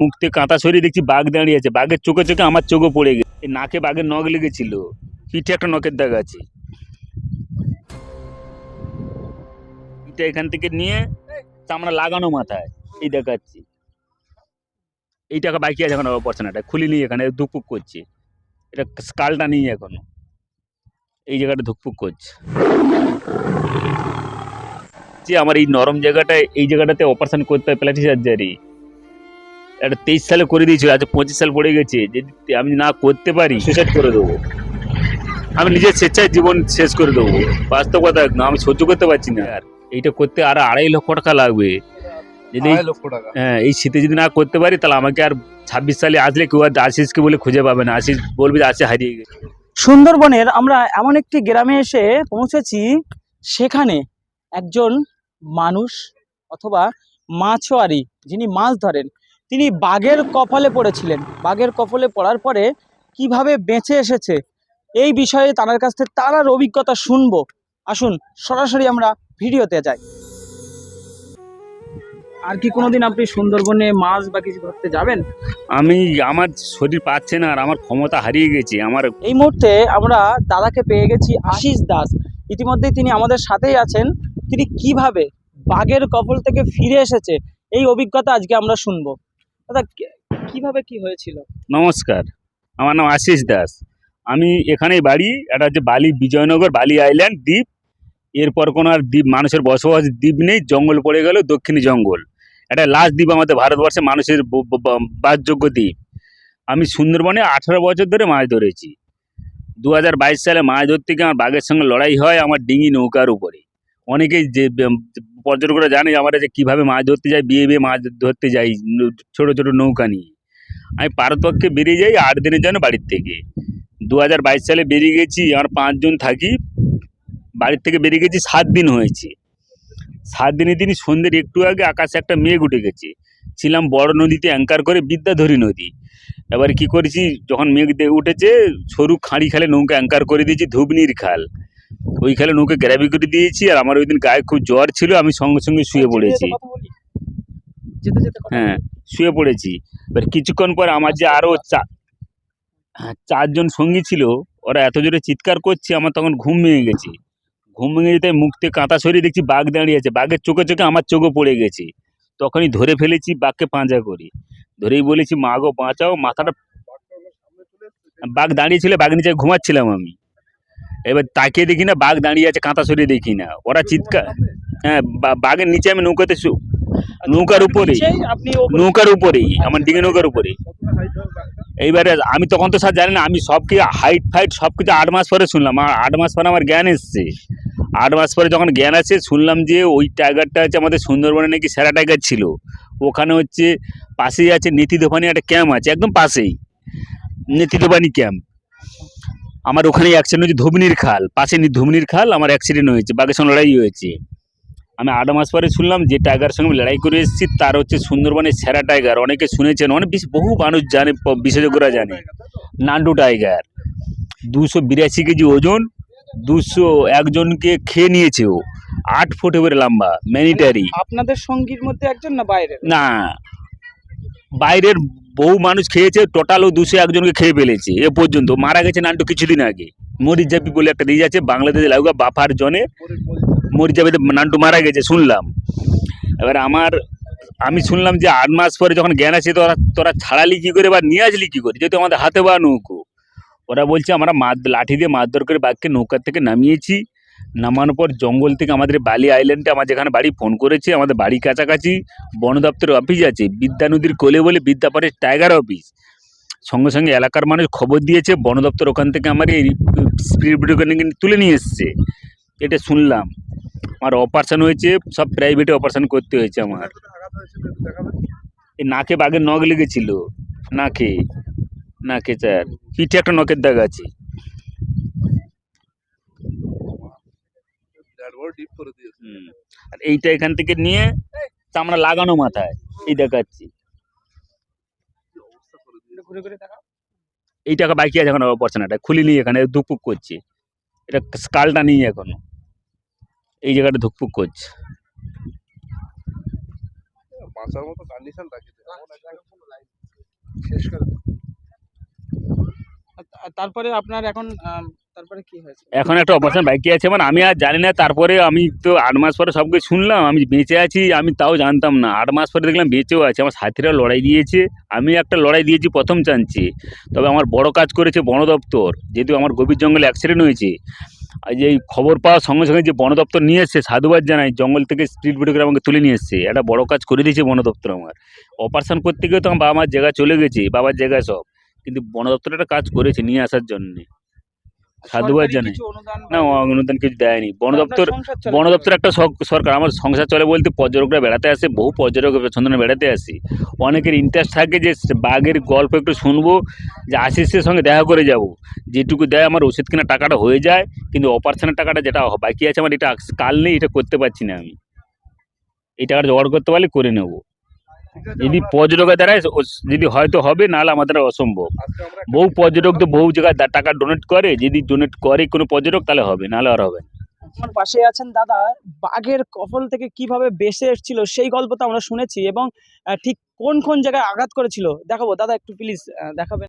মুখ থেকে কাঁথা সরিয়ে দেখছি বাঘ দাঁড়িয়ে আছে। বাঘের চোখে চোখে আমার চোখে পড়ে গেছে। নাকে বাঘের নখ লেগেছিল। পিঠে একটা নখের দাগ আছে। এটা এখান থেকে নিয়ে চামড়া লাগানো মাথায়। এই দেখাচ্ছি। এই টাকা আছে এখন অপারেশনটা খুলিনি এখানে ধুকপুক করছে। এটা স্কালটা নেই এখনও। এই জায়গাটা ধুকপুক করছে। যে আমার এই নরম জায়গাটা এই জায়গাটাতে অপারেশন করতে হয় প্লাস্টিক সার্জারি এটা তেইশ সালে করে দিয়েছিল আজ পঁচিশ সাল পড়ে গেছে যদি আমি না করতে পারি সুসাইড করে দেবো। আমি নিজের স্বেচ্ছায় জীবন শেষ করে দেবো। বাস্তব কথা একদম আমি সহ্য করতে পারছি না। আর এইটা করতে আর আড়াই লক্ষ টাকা লাগবে। যদি আড়াই লক্ষ টাকা। হ্যাঁ এই শীতে যদি না করতে পারি তাহলে আমাকে আর ছাব্বিশ সালে আসলে কেউ আর আশিসকে বলে খুঁজে পাবে না। আশিস বলবে যে আশিস হারিয়ে গেছে। সুন্দরবনের আমরা এমন একটি গ্রামে এসে পৌঁছেছি সেখানে একজন মানুষ অথবা মাছোয়ারি যিনি মাছ ধরেন তিনি বাঘের কপালে পড়েছিলেন। বাঘের কপালে পড়ার পরে কীভাবে বেঁচে এসেছে এই বিষয়ে তার কাছ থেকে তার অভিজ্ঞতা শুনব। আসুন সরাসরি আমরা ভিডিওতে যাই। আর কি কোনোদিন আপনি সুন্দরবনে মাছ বা কিছু ধরতে যাবেন? আমি আমার শরীর পাচ্ছে না আর আমার ক্ষমতা হারিয়ে গেছি আমার এই মুহূর্তে আমরা দাদাকে পেয়ে গেছি আশিস দাস। ইতিমধ্যেই তিনি আমাদের সাথেই আছেন। তিনি কীভাবে বাঘের কবল থেকে ফিরে এসেছে এই অভিজ্ঞতা আজকে আমরা শুনব। দাদা কীভাবে কি হয়েছিল? নমস্কার, আমার নাম আশিস দাস। আমি এখানেই বাড়ি, এটা হচ্ছে বালি, বিজয়নগর, বালি আইল্যান্ড, দ্বীপ। এরপর কোনো আর দ্বীপ, মানুষের বসবাস দ্বীপ নেই, জঙ্গল পড়ে গেল, দক্ষিণী জঙ্গল। এটা লাস্ট দ্বীপ আমাদের ভারতবর্ষে, মানুষের বাসযোগ্য দ্বীপ। আমি সুন্দরবনে আঠারো বছর ধরে মাছ ধরেছি। দু সালে মাছ ধরতে গিয়ে আমার বাঘের সঙ্গে লড়াই হয়, আমার ডিঙি নৌকার উপরে। অনেকেই যে পর্যটকরা জানে আমরা যে কীভাবে মাছ ধরতে যাই বিয়ে বিয়ে মাছ ধরতে যাই, ছোট ছোট নৌকা নিয়ে। আমি পারতপক্ষে বেরিয়ে যাই আট দিনের জন্য বাড়ির থেকে। দু হাজার বাইশ সালে বেরিয়ে গেছি, আমার পাঁচজন থাকি। বাড়ির থেকে বেরিয়ে গেছি, সাত দিন হয়েছে। সাত দিনের দিনই সন্ধ্যের একটু আগে আকাশে একটা মেঘ উঠে গেছে। ছিলাম বড় নদীতে অ্যাঙ্কার করে বিদ্যাধরী নদী। এবার কি করেছি, যখন মেঘ উঠেছে, সরু খাঁড়ি খালে নৌকা অ্যাঙ্কার করে দিয়েছি ধুবনির খাল। ওই খালে নৌকা গ্র্যাবি করে দিয়েছি আর আমার ওই দিন গায়ে খুব জ্বর ছিল আমি সঙ্গে সঙ্গে শুয়ে পড়েছি। হ্যাঁ শুয়ে পড়েছি। এবার কিছুক্ষণ পর আমার যে আরও চা হ্যাঁ, চারজন সঙ্গী ছিল ওরা এত জোরে চিৎকার করছে আমার তখন ঘুম ভেঙে গেছে। ঘুম ভেঙে যেতে মুখ থেকে কাঁথা সরিয়ে দেখছি বাঘ দাঁড়িয়ে আছে। বাঘের চোখে চোখে আমার চোখে পড়ে গেছে। তখনই ধরে ফেলেছি বাঘকে পাঁজা করি। ধরেই বলেছি মা গো বাঁচাও মাথাটা বাঘ দাঁড়িয়ে ছিল বাঘ নিচে ঘুমাচ্ছিলাম আমি। এবার তাকে দেখি না বাঘ দাঁড়িয়ে আছে কাঁথা সরিয়ে দেখি না। ওরা চিৎকার। হ্যাঁ বাঘের নিচে আমি নৌকাতে শু- নৌকার উপরে আপনি নৌকার উপরেই আমার ডিঙে নৌকার উপরে এইবারে আমি তখন তো স্যার জানি না আমি সব কিছু হাইট ফাইট সব কিছু আট মাস পরে শুনলাম। আর আট মাস পরে আমার জ্ঞান এসছে। আট মাস পরে যখন জ্ঞান আছে শুনলাম যে ওই টাইগারটা হচ্ছে আমাদের সুন্দরবনে নাকি সেরা টাইগার ছিল। ওখানে হচ্ছে পাশেই আছে নীতিদোপানি একটা ক্যাম্প আছে একদম পাশেই। নীতিদোপানি ক্যাম্প। আমার ওখানে অ্যাক্সিডেন্ট হয়েছে ধুবনির খাল পাশে নি- ধুবনির খাল আমার অ্যাক্সিডেন্ট হয়েছে বাঘের সঙ্গে লড়াই হয়েছে। আমি আট মাস পরে শুনলাম যে টাইগার সঙ্গে লড়াই করে এসেছি তার হচ্ছে সুন্দরবনের সেরা টাইগার অনেকে শুনেছেন অনেক বেশি বহু মানুষ জানে বিশেষজ্ঞরা জানে। নান্ডু টাইগার দুশো বিরাশি কেজি ওজন দুশো একজনকে খেয়ে নিয়েছে ও। আট ফুট এবারে লম্বা ম্যানিটারি আপনাদের সঙ্গীর মধ্যে একজন না বাইরের? না বাইরের বহু মানুষ খেয়েছে টোটাল ও দুশো একজনকে খেয়ে ফেলেছে, এ পর্যন্ত। মারা গেছে নান্টু কিছুদিন আগে। মরিজাপি বলে একটা রিজ আছে বাংলাদেশে লাগুয়া বাফার জনে। মরিজাপিতে নান্টু মারা গেছে, শুনলাম। এবার আমার, আমি শুনলাম যে আট মাস পরে যখন জ্ঞান আছে তোরা তোরা ছাড়ালি কি করে বা নিয়ে আসলি কি করে? যেহেতু আমাদের হাতে বা নৌকো। ওরা বলছে, আমরা মাছ লাঠি দিয়ে মারধর করে বাঘকে নৌকার থেকে নামিয়েছি। নামানোর পর জঙ্গল থেকে আমাদের বালি আইল্যান্ডে আমার যেখানে বাড়ি ফোন করেছে, আমাদের বাড়ি কাছাকাছি বন দপ্তরের অফিস আছে, বিদ্যা নদীর কোলে বলে বিদ্যাপরের টাইগার অফিস সঙ্গে সঙ্গে এলাকার মানুষ খবর দিয়েছে, বন দপ্তর ওখান থেকে আমার এই স্পিড ভিডিও তুলে নিয়ে এসছে। এটা শুনলাম। আমার অপারেশন হয়েছে, সব প্রাইভেটে অপারেশন করতে হয়েছে আমার। নাকে বাঘের নখ লেগেছিল। নাকে। নাকে স্যার পিঠে একটা নখের দাগ আছে ডিপ করে দিয়েছে হুম। আর এইটা এখান থেকে নিয়ে চামড়া লাগানো মাথায়। এই দেখাচ্ছি। এই টাকা বাকি আছে এখন অপারেশনটা খুলিনি এখানে ধুকপুক করছে। এটা স্কালটা নেই এখনও। এই জায়গাটা ধুকপুক করছে। বাঁচার মতো কন্ডিশন রাখি শেষ করে তারপরে আপনার এখন এখন একটা অপারেশন বাকি আছে মানে আমি আর জানি না, তারপরে আমি তো আট মাস পরে সবকে শুনলাম, আমি বেঁচে আছি, আমি তাও জানতাম না। আট মাস পরে দেখলাম বেঁচেও আছে, আমার সাথীরা লড়াই দিয়েছে, আমি একটা লড়াই দিয়েছি প্রথম চান্সে। তবে আমার বড় কাজ করেছে বন দপ্তর, যেহেতু আমার গভীর জঙ্গলে অ্যাক্সিডেন্ট হয়েছে। এই খবর পাওয়ার সঙ্গে সঙ্গে যে বন দপ্তর নিয়ে এসছে, সাধুবাদ জানাই, জঙ্গল থেকে স্ট্রিট ভিডিও করে আমাকে তুলে নিয়ে এসছে। একটা বড় কাজ করে দিয়েছে বন দপ্তর আমার। অপারেশন করতে গিয়ে তো আমার বাবা মার জায়গা চলে গেছে, বাবার জায়গায় সব। কিন্তু বন দপ্তর একটা কাজ করেছে নিয়ে আসার জন্যে। সাধুবাদ সরকারি জানাই। না অনুদান কিছু দেয়নি। বন দপ্তর বন দপ্তর একটা সরকার। আমার সংসার চলে বলতে পর্যটকরা বেড়াতে আসে বহু পর্যটক বেড়াতে আসি। অনেকের ইন্টারেস্ট থাকে যে বাঘের গল্প একটু শুনব যে আশিসের সঙ্গে দেখা করে যাব। যেটুকু দেয় আমার ওষুধ কেনার টাকাটা হয়ে যায় কিন্তু অপারেশনের টাকাটা যেটা বাকি আছে আমার এটা কাল নেই এটা করতে পারছি না আমি। এই টাকাটা জোগাড় করতে পারলে করে নেব। যদি পর্যটকের দ্বারাই যদি হয়তো হবে নাহলে আমাদের অসম্ভব। একটা বহু পর্যটক তো বহু জায়গায় টাকা ডোনেট করে যদি ডোনেট করে কোনো পর্যটক তাহলে হবে নাহলে আর হবে আমার পাশে আছেন দাদা বাঘের কফল থেকে কীভাবে বেঁচে এসেছিল সেই গল্প তো আমরা শুনেছি এবং আহ, ঠিক কোন কোন জায়গায় আঘাত করেছিল দেখাবো। দাদা একটু প্লিজ দেখাবেন।